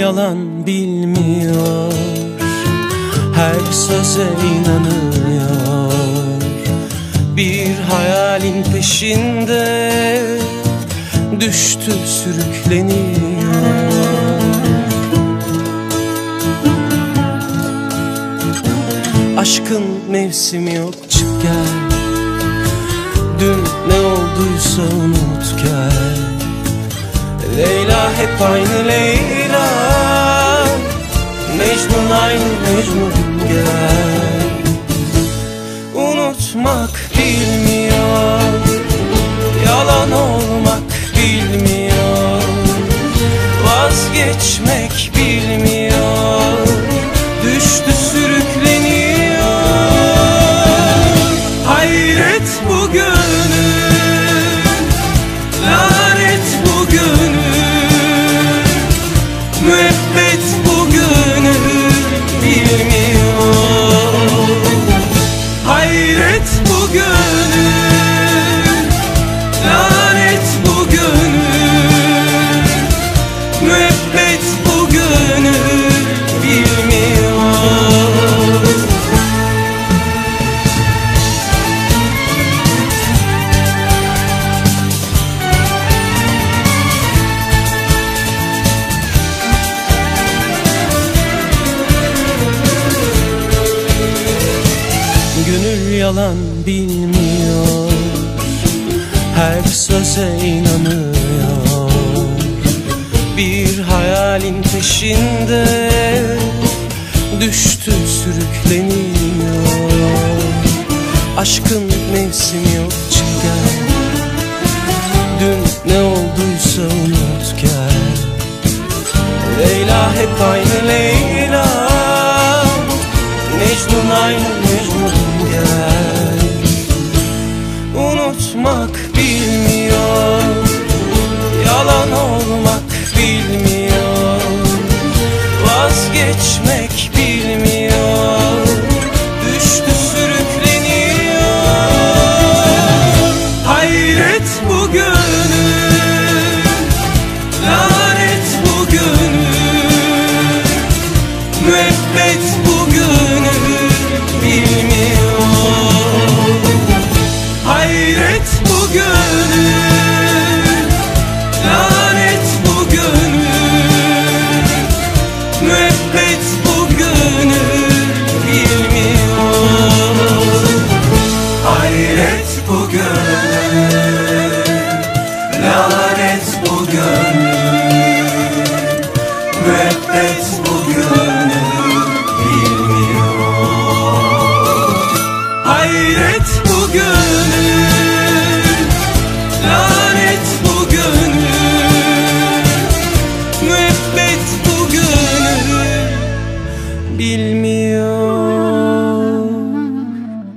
Yalan bilmiyor. Her söze inanıyor hayalin peşinde Düştü sürükleniyor. Aşkın mevsimi yok çık gel. Dün ne olduysa unut gel. Leyla hep aynı Leyla. Mecnun aynı Mecnun yalan bilmiyor. Her söze inanıyor. Bir hayalin peşinde Düştü sürükleniyor. Aşkın mevsimi yok çık gel Dün ne olduysa unut gel. Leyla hep aynı Leyla. Mecnun aynı Mecnun Unutmak bilmiyor